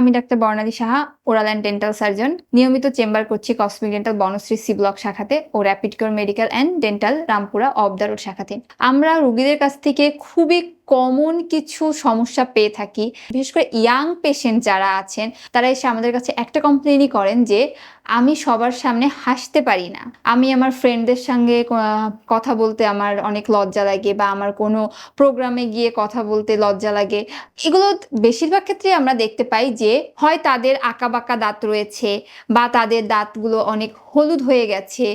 আমি doctor Barnali Saha, oral and dental surgeon. নিয়মিত chamber করছি cosmic dental Banasree C block শাখাতে ও rapid care medical and dental Rampura off the road শাখাতে। আমরা রুগীদের কাছ থেকে খুবই কমন কিছু সমস্যা পেয়ে থাকি। বিশেষ করে ইয়াং পেশেন্ট যারা আছেন, তারা এসে আমাদের কাছে একটা কমপ্লেনই করেন যে, আমি সবার সামনে হাসতে পারি না। আমি আমার ফ্রেন্ডদের সঙ্গে কথা বলতে আমার অনেক লজ্জা লাগে বা আমার কোনো প্রোগ্রামে গিয়ে কথা বলতে লজ্জা লাগে। এগুলো বেশিরভাগ ক্ষেত্রে আমরা দেখতে পাই যে, হয় তাদের আঁকা বাঁকা দাঁত রয়েছে বা তাদের দাঁতগুলো অনেক হলুদ হয়ে গেছে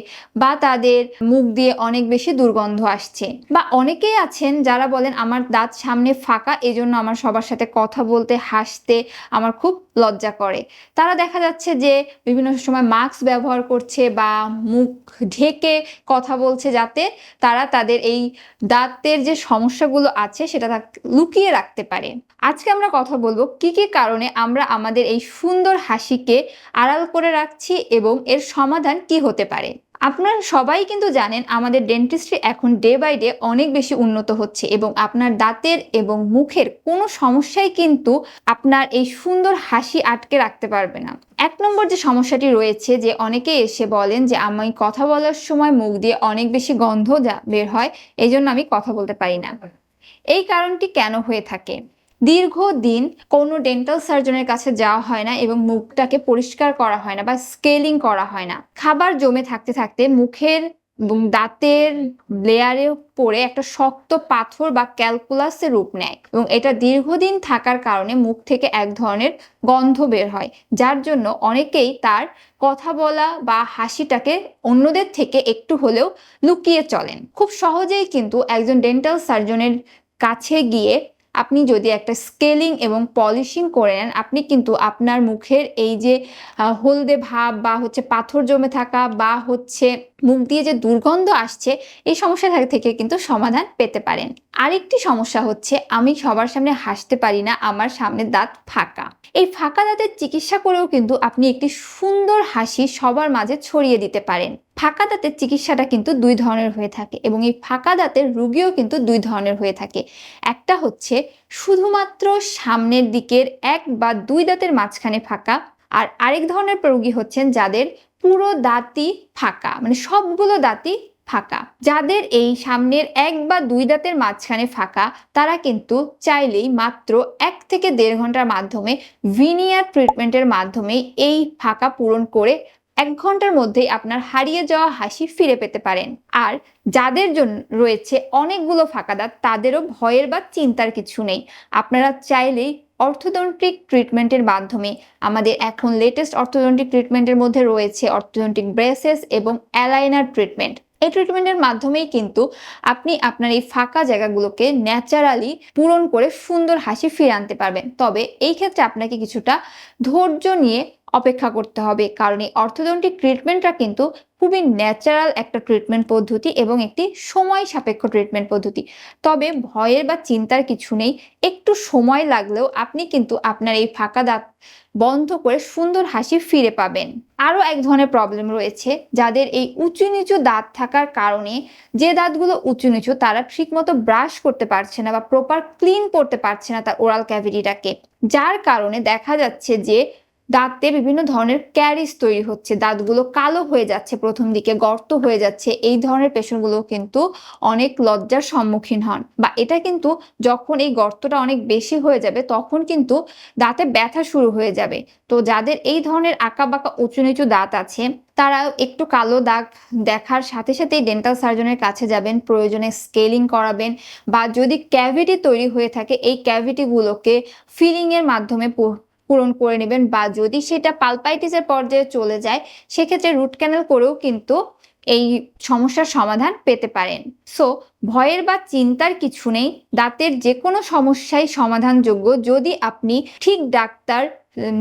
বা তাদের মুখ দিয়ে অনেক বেশি দুর্গন্ধ আসছে। বা অনেকেই আছেন যারা বলেন, আমার দাঁত সামনে ফাঁকা, এজন্য আমার সবার সাথে কথা বলতে, হাসতে আমার খুব লজ্জা করে। তারা দেখা যাচ্ছে যে বিভিন্ন সময় মাস্ক ব্যবহার করছে বা মুখ ঢেকে কথা বলছে যাতে তারা তাদের এই দাঁতের যে সমস্যাগুলো আছে সেটা লুকিয়ে রাখতে পারে। আজকে আমরা কথা বলব কি কি কারণে আমরা আমাদের এই সুন্দর হাসিকে আড়াল করে রাখছি এবং এর সমাধান কি হতে পারে। আপনারা সবাই কিন্তু জানেন আমাদের ডেন্টিস্ট্রি এখন ডে বাই ডে অনেক বেশি উন্নত হচ্ছে এবং আপনার দাঁতের এবং মুখের কোনো সমস্যাই কিন্তু আপনার এই সুন্দর হাসি আটকে রাখতে পারবে না। এক নম্বর যে সমস্যাটি রয়েছে যে অনেকে এসে বলেন যে, আমি কথা বলার সময় মুখ দিয়ে অনেক বেশি গন্ধ যা বের হয় এই জন্য আমি কথা বলতে পারি না। এই কারণটি কেন হয়ে থাকে? দীর্ঘদিন কোনো ডেন্টাল সার্জনের কাছে যাওয়া হয় না এবং মুখটাকে পরিষ্কার করা হয় না বা স্কেলিং করা হয় না। খাবার জমে থাকতে থাকতে মুখের দাঁতের লেয়ারে পড়ে একটা শক্ত পাথর বা ক্যালকুলাসের রূপ নেয় এবং এটা দীর্ঘদিন থাকার কারণে মুখ থেকে এক ধরনের গন্ধ বের হয়, যার জন্য অনেকেই তার কথা বলা বা হাসিটাকে অন্যদের থেকে একটু হলেও লুকিয়ে চলেন। খুব সহজেই কিন্তু একজন ডেন্টাল সার্জনের কাছে গিয়ে আপনি যদি একটা স্কেলিং এবং পলিশিং করে নেন, আপনি কিন্তু আপনার মুখের এই যে হলদে ভাব বা হচ্ছে পাথর জমে থাকা বা হচ্ছে মুখ দিয়ে যে দুর্গন্ধ আসছে, এই সমস্যা থেকে কিন্তু সমাধান পেতে পারেন। আরেকটি সমস্যা হচ্ছে, আমি সবার সামনে হাসতে পারি না, আমার সামনে দাঁত ফাঁকা। এই ফাঁকা দাঁতের চিকিৎসা করেও কিন্তু আপনি একটি সুন্দর হাসি সবার মাঝে ছড়িয়ে দিতে পারেন। ফাঁকা দাঁতের চিকিৎসাটা কিন্তু দুই ধরনের হয়ে থাকে এবং এই ফাঁকা দাঁতের রুগীও কিন্তু দুই ধরনের হয়ে থাকে। একটা হচ্ছে, শুধুমাত্র সামনের দিকের এক বা দুই দাঁতের মাঝখানে ফাঁকা, আর আরেক ধরনের রোগী হচ্ছেন যাদের পুরো দাঁতই ফাঁকা মানে সবগুলো দাঁতই ফাঁকা। যাদের এই সামনের এক বা দুই দাঁতের মাঝখানে ফাঁকা, তারা কিন্তু চাইলেই মাত্র এক থেকে দেড় ঘণ্টার মাধ্যমে ভিনিয়ার ট্রিটমেন্টের মাধ্যমে এই ফাঁকা পূরণ করে এক ঘণ্টার মধ্যেই আপনার হারিয়ে যাওয়া হাসি ফিরে পেতে পারেন। আর যাদের জন্য রয়েছে অনেকগুলো ফাঁকা দাঁত, তাদেরও ভয়ের বা চিন্তার কিছু নেই। আপনারা চাইলেই অর্থোডন্টিক ট্রিটমেন্টের মাধ্যমে আমাদের এখন লেটেস্ট অর্থোডন্টিক ট্রিটমেন্টের মধ্যে রয়েছে অর্থোডন্টিক ব্রেসেস এবং অ্যালাইনার ট্রিটমেন্ট এই ট্রিটমেন্টের মাধ্যমেই কিন্তু আপনি আপনার এই ফাঁকা জায়গাগুলোকে ন্যাচারালি পূরণ করে সুন্দর হাসি ফিরে আনতে পারবেন। তবে এই ক্ষেত্রে আপনাকে কিছুটা ধৈর্য নিয়ে অপেক্ষা করতে হবে। কারণ এই অর্থোডন্টিক ট্রিটমেন্টটা কিন্তু খুবই ন্যাচারাল একটা ট্রিটমেন্ট পদ্ধতি এবং একটি সময় সাপেক্ষ ট্রিটমেন্ট পদ্ধতি। তবে ভয়ের বা চিন্তার কিছু নেই, একটু সময় লাগলেও আপনি কিন্তু আপনার এই ফাঁকা দাঁত বন্ধ করে সুন্দর হাসি ফিরে পাবেন। আরও এক ধরনের প্রবলেম রয়েছে, যাদের এই উঁচু নিচু দাঁত থাকার কারণে যে দাঁতগুলো উঁচু নিচু তারা ঠিকমতো ব্রাশ করতে পারছে না বা প্রপার ক্লিন করতে পারছে না তার ওরাল ক্যাভিটিটাকে যার কারণে দেখা যাচ্ছে যে দাঁতে বিভিন্ন ধরনের ক্যারিস তৈরি হচ্ছে। দাঁতগুলো কালো হয়ে যাচ্ছে, প্রথম দিকে গর্ত হয়ে যাচ্ছে। এই ধরনের পেশেন্টগুলো কিন্তু অনেক লজ্জার সম্মুখীন হন। বা এটা কিন্তু যখন এই গর্তটা অনেক বেশি হয়ে যাবে, তখন কিন্তু দাঁতে ব্যথা শুরু হয়ে যাবে। তো যাদের এই ধরনের আঁকা বাঁকা উঁচু নিচু দাঁত আছে তারা একটু কালো দাগ দেখার সাথে সাথেই ডেন্টাল সার্জনের কাছে যাবেন, প্রয়োজনে স্কেলিং করাবেন বা যদি ক্যাভিটি তৈরি হয়ে থাকে, এই ক্যাভিটিগুলোকে ফিলিংয়ের মাধ্যমে পূরণ করে নেবেন বা যদি সেটা পালপাইটিসের পর্যায়ে চলে যায়, সেক্ষেত্রে রুট ক্যানেল করেও কিন্তু এই সমস্যার সমাধান পেতে পারেন। সো ভয়ের বা চিন্তার কিছু নেই। দাঁতের যে কোনো সমস্যাই সমাধানযোগ্য যদি আপনি ঠিক ডাক্তার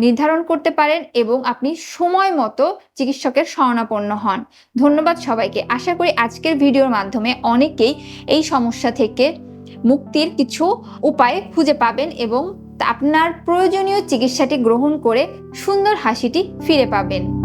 নির্ধারণ করতে পারেন এবং আপনি সময় মতো চিকিৎসকের শরণাপন্ন হন। ধন্যবাদ সবাইকে। আশা করি আজকের ভিডিওর মাধ্যমে অনেকেই এই সমস্যা থেকে মুক্তির কিছু উপায় খুঁজে পাবেন এবং আপনার প্রয়োজনীয় চিকিৎসাটি গ্রহণ করে সুন্দর হাসিটি ফিরে পাবেন।